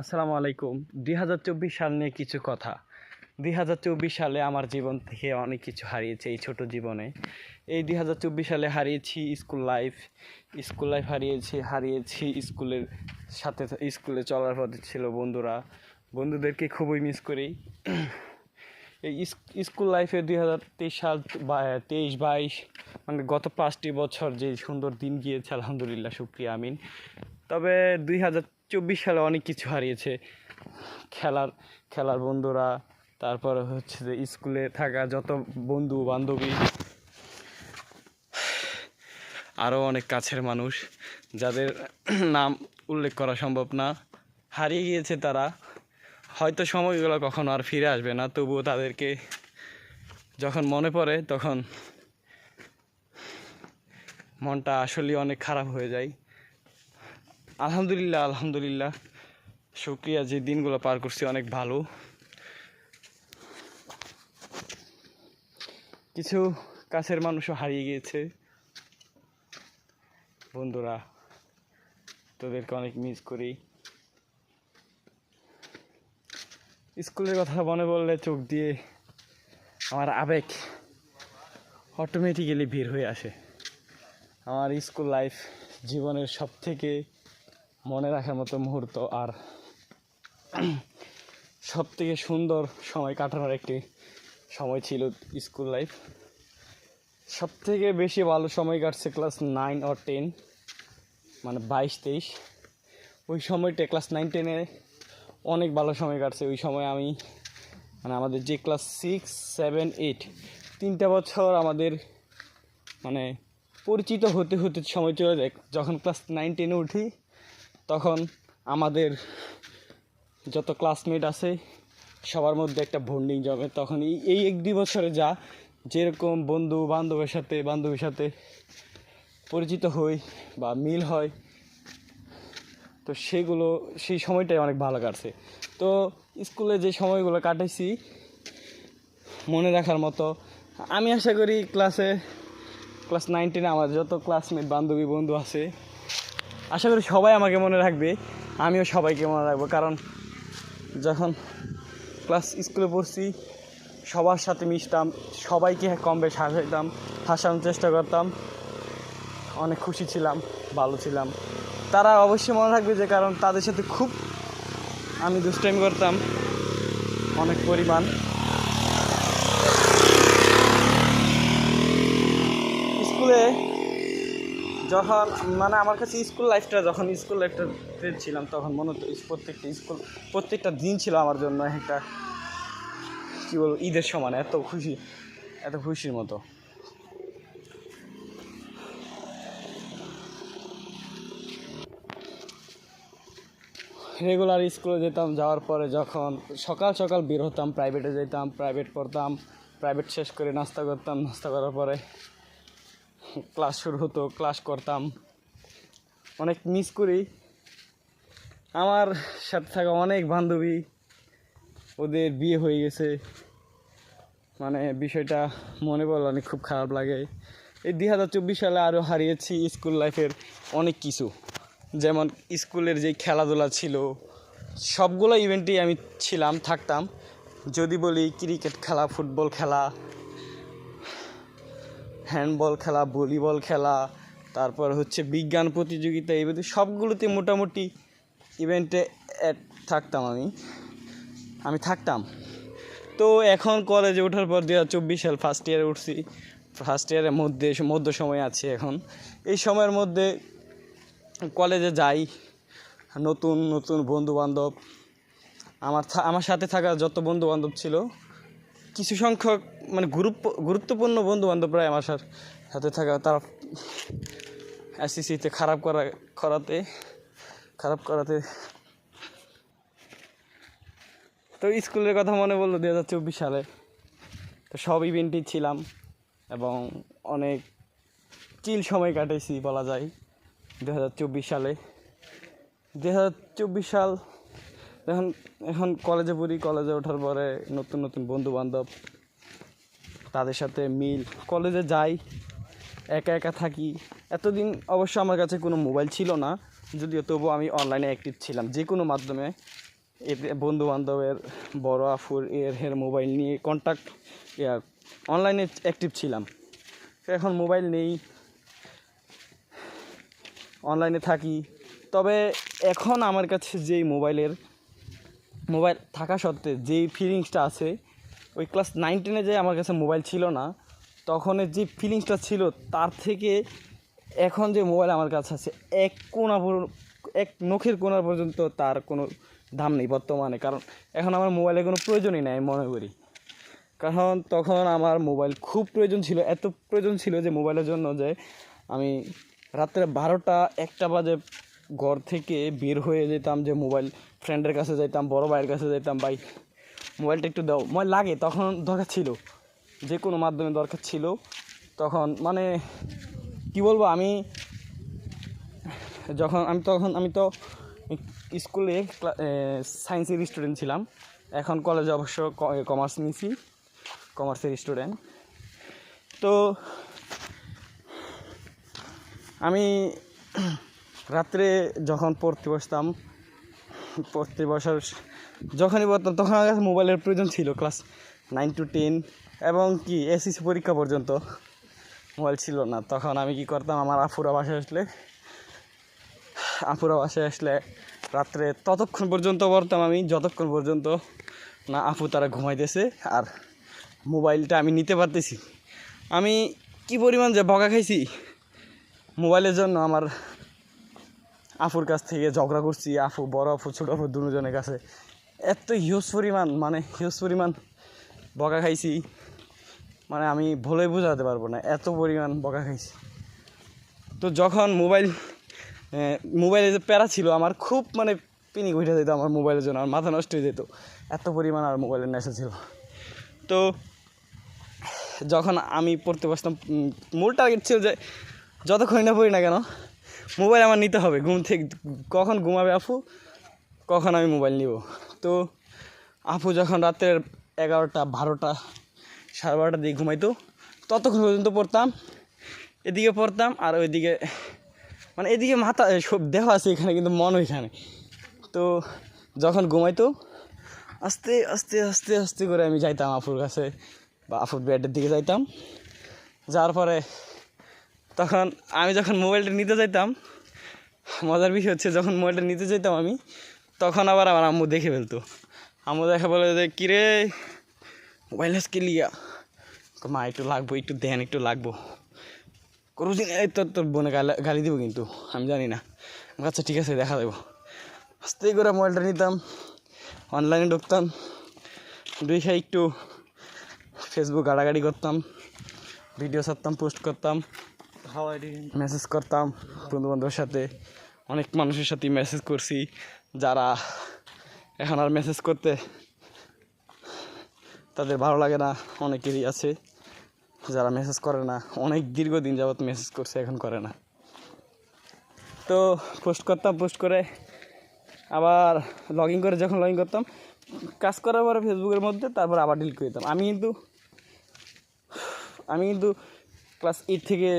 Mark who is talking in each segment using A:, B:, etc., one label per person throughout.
A: আসসালামু আলাইকুম। দুই হাজার চব্বিশ সাল নিয়ে কিছু কথা। দুই হাজার চব্বিশ সালে আমার জীবন থেকে অনেক কিছু হারিয়েছে এই ছোট জীবনে। এই দুই হাজার চব্বিশ সালে হারিয়েছি স্কুল লাইফ। স্কুল লাইফ হারিয়েছি হারিয়েছি স্কুলের সাথে স্কুলে চলার পথে ছিল বন্ধুরা। বন্ধুদেরকে খুবই মিস করি। এই স্কুল লাইফে দুই হাজার তেইশ সাল তেইশ, বাইশ মানে গত পাঁচটি বছর যে সুন্দর দিন গিয়েছে, আলহামদুলিল্লাহ, শুক্রিয়া, আমিন। তবে দুই হাজার চব্বিশ সালে অনেক কিছু হারিয়েছে। খেলার খেলার বন্ধুরা, তারপরে হচ্ছে যে স্কুলে থাকা যত বন্ধু, বান্ধবী আরও অনেক কাছের মানুষ, যাদের নাম উল্লেখ করা সম্ভব না। হারিয়ে গিয়েছে তারা। হয়তো সময়গুলো কখনো আর ফিরে আসবে না, তবুও তাদেরকে যখন মনে পড়ে তখন মনটা আসলে অনেক খারাপ হয়ে যায়। আলহামদুলিল্লাহ আলহামদুলিল্লাহ। শুক্রিয়া যে দিনগুলো পার করছি, অনেক ভালো। কিছু কাছের মানুষও হারিয়ে গিয়েছে। বন্ধুরা, তোদেরকে অনেক মিস করি। স্কুলের কথা মনে বললে চোখ দিয়ে আমার আবেগ অটোমেটিক্যালি ভিড় হয়ে আসে। আমার স্কুল লাইফ জীবনের সব থেকে মনে রাখার মতো মুহূর্ত আর সব থেকে সুন্দর সময় কাটানোর একটি সময় ছিল স্কুল লাইফ। সব থেকে বেশি ভালো সময় কাটছে ক্লাস নাইন আর টেন মানে বাইশ, তেইশ। ওই সময়টা ক্লাস নাইন, টেনে অনেক ভালো সময় কাটছে। ওই সময় আমি মানে আমাদের যে ক্লাস সিক্স, সেভেন, এইট, তিনটা বছর আমাদের মানে পরিচিত হতে হতে সময় চলে যায়। যখন ক্লাস নাইন, টেনে উঠি তখন আমাদের যত ক্লাসমেট আছে, সবার মধ্যে একটা বন্ডিং জমে। তখন এই এই এক দুই বছরে যা যেরকম বন্ধু বান্ধবের সাথে, বান্ধবীর সাথে পরিচিত হই বা মিল হয়, তো সেগুলো, সেই সময়টাই অনেক ভালো কাটছে। তো স্কুলে যে সময়গুলো কাটাইছি, মনে রাখার মতো, আমি আশা করি ক্লাসে ক্লাস নাইনটিনে আমার যত ক্লাসমেট বান্ধবী, বন্ধু আছে আশা করি সবাই আমাকে মনে রাখবে, আমিও সবাইকে মনে রাখব, কারণ যখন ক্লাস স্কুলে পড়ছি, সবার সাথে মিশতাম, সবাইকে কম বেশ হাসাইতাম, হাসানোর চেষ্টা করতাম। অনেক খুশি ছিলাম, ভালো ছিলাম। তারা অবশ্যই মনে রাখবে যে, কারণ তাদের সাথে খুব আমি দুষ্টাইম করতাম। অনেক পরিমাণ। স্কুলে যখন মানে আমার কাছে স্কুল লাইফটা, যখন স্কুল লাইফটাতে ছিলাম, তখন মনে হতো প্রত্যেকটা স্কুল, প্রত্যেকটা দিন ছিল আমার জন্য একটা, কী বলব, ঈদের সমান, এত খুশি, এত খুশির মতো। রেগুলার স্কুলে যেতাম, যাওয়ার পরে যখন সকাল সকাল বের হতাম প্রাইভেটে যেতাম প্রাইভেট পড়তাম প্রাইভেট শেষ করে নাস্তা করতাম, নাস্তা করার পরে ক্লাস শুরু হতো ক্লাস করতাম। অনেক মিস করি। আমার সাথে থাকা অনেক বান্ধবী, ওদের বিয়ে হয়ে গেছে। মানে বিষয়টা মনে পড়লে অনেক খুব খারাপ লাগে। এই দুই হাজার চব্বিশ সালে আরও হারিয়েছি স্কুল লাইফের অনেক কিছু। যেমন স্কুলের যে খেলাধুলা ছিল, সবগুলো ইভেন্টেই আমি ছিলাম, থাকতাম। যদি বলি ক্রিকেট খেলা ফুটবল খেলা হ্যান্ডবল খেলা, ভলিবল খেলা, তারপর হচ্ছে বিজ্ঞান প্রতিযোগিতা, এই সবগুলোতে মোটামুটি ইভেন্টে থাকতাম আমি। আমি থাকতাম। তো এখন কলেজে ওঠার পর দু হাজার চব্বিশ সাল ফার্স্ট ইয়ারে উঠছি। ফার্স্ট ইয়ারের মধ্যে, মধ্য সময় আছে এখন। এই সময়ের মধ্যে কলেজে যাই, নতুন নতুন বন্ধু বান্ধব আমার আমার সাথে থাকা যত বন্ধু বান্ধব ছিল কিছু সংখ্যক মানে গুরুত্ব, গুরুত্বপূর্ণ বন্ধু বান্ধবরা আমার সাথে থাকা। তারা এসিসিতে খারাপ করা, করাতে, খারাপ করাতে। তো স্কুলের কথা মনে পড়ল দু হাজার চব্বিশ সালে। তো সব ইভেন্টই ছিলাম এবং অনেক চিল সময় কাটাইছি বলা যায় দু হাজার চব্বিশ সালে। দু হাজার চব্বিশ সাল এখন এখন কলেজে পড়ি কলেজে ওঠার পরে নতুন নতুন বন্ধু বান্ধব তাদের সাথে মিল। কলেজে যাই, একা একা থাকি। এতদিন অবশ্য আমার কাছে কোনো মোবাইল ছিল না, যদিও তবুও আমি অনলাইনে অ্যাক্টিভ ছিলাম। যে কোনো মাধ্যমে এতে বন্ধু বান্ধবের বড় আফুর এর, হের মোবাইল নিয়ে কন্ট্যাক্ট অনলাইনে অ্যাক্টিভ ছিলাম। এখন মোবাইল নেই। অনলাইনে থাকি। তবে এখন আমার কাছে যেই মোবাইলের মোবাইল থাকা সত্ত্বে যেই ফিলিংসটা আছে, ওই ক্লাস নাইনটিনে যে আমার কাছে মোবাইল ছিল না তখনের যে ফিলিংসটা ছিল, তার থেকে এখন যে মোবাইল আমার কাছে আছে, এক কোনা এক নখের কোনা পর্যন্ত তার কোনো দাম নেই বর্তমানে। কারণ এখন আমার মোবাইলের কোনো প্রয়োজনই নেই, মনে করি। কারণ তখন আমার মোবাইল খুব প্রয়োজন ছিল, এত প্রয়োজন ছিল যে মোবাইলের জন্য যে আমি রাত্রে বারোটা, একটা বাজে ঘর থেকে বের হয়ে যেতাম যে মোবাইল ফ্রেন্ডের কাছে যেতাম বড় ভাইয়ের কাছে যেতাম ভাই মোবাইলটা একটু দাও। মোবাইল লাগে, তখন দরকার ছিল। যে কোনো মাধ্যমে দরকার ছিল। তখন মানে কি বলব, আমি যখন, আমি তখন, আমি তো স্কুলে সায়েন্সের স্টুডেন্ট ছিলাম। এখন কলেজে অবশ্য কমার্স নিয়েছি কমার্সের স্টুডেন্ট তো আমি রাত্রে যখন পড়তে বসতাম, পড়তে বসার যখনই পড়তাম, তখন আমার কাছে মোবাইলের প্রয়োজন ছিল ক্লাস নাইন টু টেন এবং কি এসএসসি পরীক্ষা পর্যন্ত মোবাইল ছিল না। তখন আমি কি করতাম, আমার আফুরা বাসায় আসলে আফুরা বাসায় আসলে রাত্রে ততক্ষণ পর্যন্ত পড়তাম আমি, যতক্ষণ পর্যন্ত না আপু তারা ঘুমাইতেছে আর মোবাইলটা আমি নিতে পারতেছি। আমি কি পরিমাণ যে বকা খাইছি, মোবাইলের জন্য আমার আফুর কাছ থেকে ঝগড়া করছি, আফু বড়, আফু ছোটো, আফু দুজনের কাছে। এত হিউজ পরিমাণ মানে হিউজ পরিমাণ বকা খাইছি মানে আমি ভুলে বোঝাতে পারব না, এত পরিমাণ বকা খাইছি। তো যখন মোবাইল মোবাইলে যে প্যারা ছিল, আমার খুব মানে পিনি উঠে যেত আমার মোবাইলের জন্য, আমার মাথা নষ্ট হয়ে যেত। এত পরিমাণ আর মোবাইলের নেশা ছিল। তো যখন আমি পড়তে বসতাম মূল টার্গেট ছিল যে যতক্ষণ না পড়ি না কেন মোবাইল আমার নিতে হবে, ঘুম থেকে, কখন ঘুমাবে আফু কখন আমি মোবাইল নিব? তো আপু যখন রাতের এগারোটা, বারোটা, সাড়ে বারোটা দিকে ঘুমাইতো, ততক্ষণ পর্যন্ত পড়তাম, এদিকে পড়তাম আর ওইদিকে মানে এদিকে মাথা সব দেহ আছে এখানে, কিন্তু মন ওইখানে। তো যখন ঘুমাইতো, আস্তে আস্তে আস্তে আস্তে করে আমি যাইতাম আপুর কাছে বা আপুর বেডের দিকে যাইতাম। যার পরে তখন আমি যখন মোবাইলটা নিতে যাইতাম, মজার বিষয় হচ্ছে যখন মোবাইলটা নিতে যেতাম আমি, তখন আবার আমার আম্মু দেখে ফেলতো। আম্মু দেখে বলে যে কিরে মোবাইল আজকে লিয়া? মা, একটু লাগবো, একটু দেন, একটু লাগবো। করুদিন এই তোর তোর বোনে গালি গালি দিব কিন্তু, আমি জানি না। আচ্ছা ঠিক আছে, দেখা দেবো আস্তে করে মোবাইলটা নিতাম অনলাইনে ঢুকতাম দুই খাই একটু ফেসবুক গাড়াগাড়ি করতাম ভিডিও ছাড়তাম পোস্ট করতাম। মেসেজ করতাম বন্ধু বান্ধবের সাথে। অনেক মানুষের সাথে মেসেজ করছি, যারা এখন আর মেসেজ করতে তাদের ভালো লাগে না, অনেকেরই আছে যারা মেসেজ করে না। অনেক দীর্ঘদিন যাবৎ মেসেজ করছে, এখন করে না। তো পোস্ট করতাম পোস্ট করে আবার লগ ইন করে যখন লগ ইন করতাম, কাজ করার পরে ফেসবুকের মধ্যে তারপর আবার ডিলিট করে দিতাম। আমি কিন্তু আমি কিন্তু ক্লাস এইট থেকে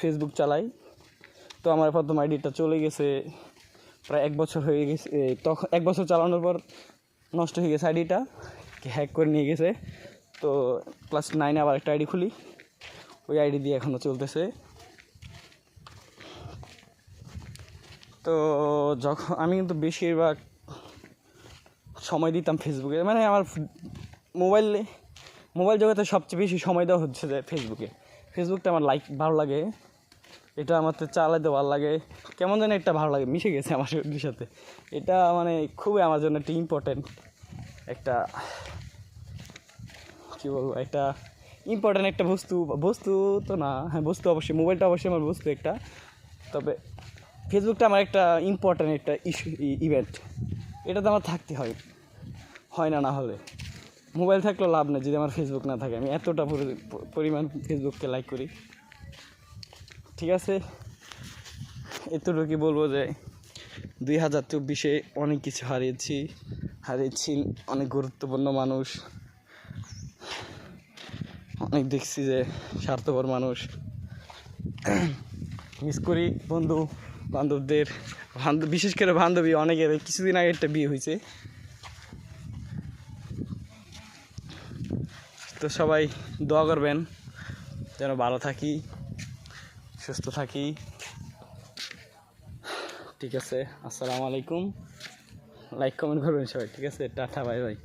A: ফেসবুক চালাই। তো আমার প্রথম আইডিটা চলে গেছে, প্রায় এক বছর হয়ে গেছে তখন এক বছর চালানোর পর নষ্ট হয়ে গেছে আইডিটা হ্যাক করে নিয়ে গেছে। তো ক্লাস নাইনে আবার একটা আইডি খুলি, ওই আইডি দিয়ে এখনও চলতেছে। তো যখন আমি কিন্তু বেশিরভাগ সময় দিতাম ফেসবুকে মানে আমার মোবাইলে, মোবাইল জগতে সবচেয়ে বেশি সময় দেওয়া হচ্ছে ফেসবুকে ফেসবুকটা আমার লাইক ভালো লাগে। এটা আমার তো চালাতে ভালো লাগে। কেমন যেন একটা ভালো লাগে, মিশে গেছে আমার শরীরের সাথে। এটা মানে খুবই আমার জন্য একটা ইম্পর্টেন্ট একটা, কী বলব, একটা ইম্পর্টেন্ট একটা বস্তু। বস্তু তো না হ্যাঁ বস্তু অবশ্যই, মোবাইলটা অবশ্যই আমার বস্তু একটা। তবে ফেসবুকটা আমার একটা ইম্পর্টেন্ট একটা ইস্যু ইভেন্ট এটা তো আমার থাকতে হয়। হয় না না হলে। মোবাইল থাকলেও লাভ নেই যদি আমার ফেসবুক না থাকে। আমি এতটা পরি- পরিমাণ ফেসবুককে লাইক করি। ঠিক আছে? এতটুকু বলব যে দুই হাজার চব্বিশে অনেক কিছু হারিয়েছি। হারিয়েছি অনেক গুরুত্বপূর্ণ মানুষ। অনেক দেখছি যে স্বার্থপর মানুষ। মিস করি বন্ধু বান্ধবদের বান্ধব বিশেষ করে বান্ধবী, অনেকের। কিছুদিন আগে একটা বিয়ে হয়েছে। তো সবাই দোয়া করবেন, যেন ভালো থাকি, সুস্থ থাকি। ঠিক আছে, আসসালামু আলাইকুম। লাইক কমেন্ট করবেন সবাই, ঠিক আছে? Tata bye bye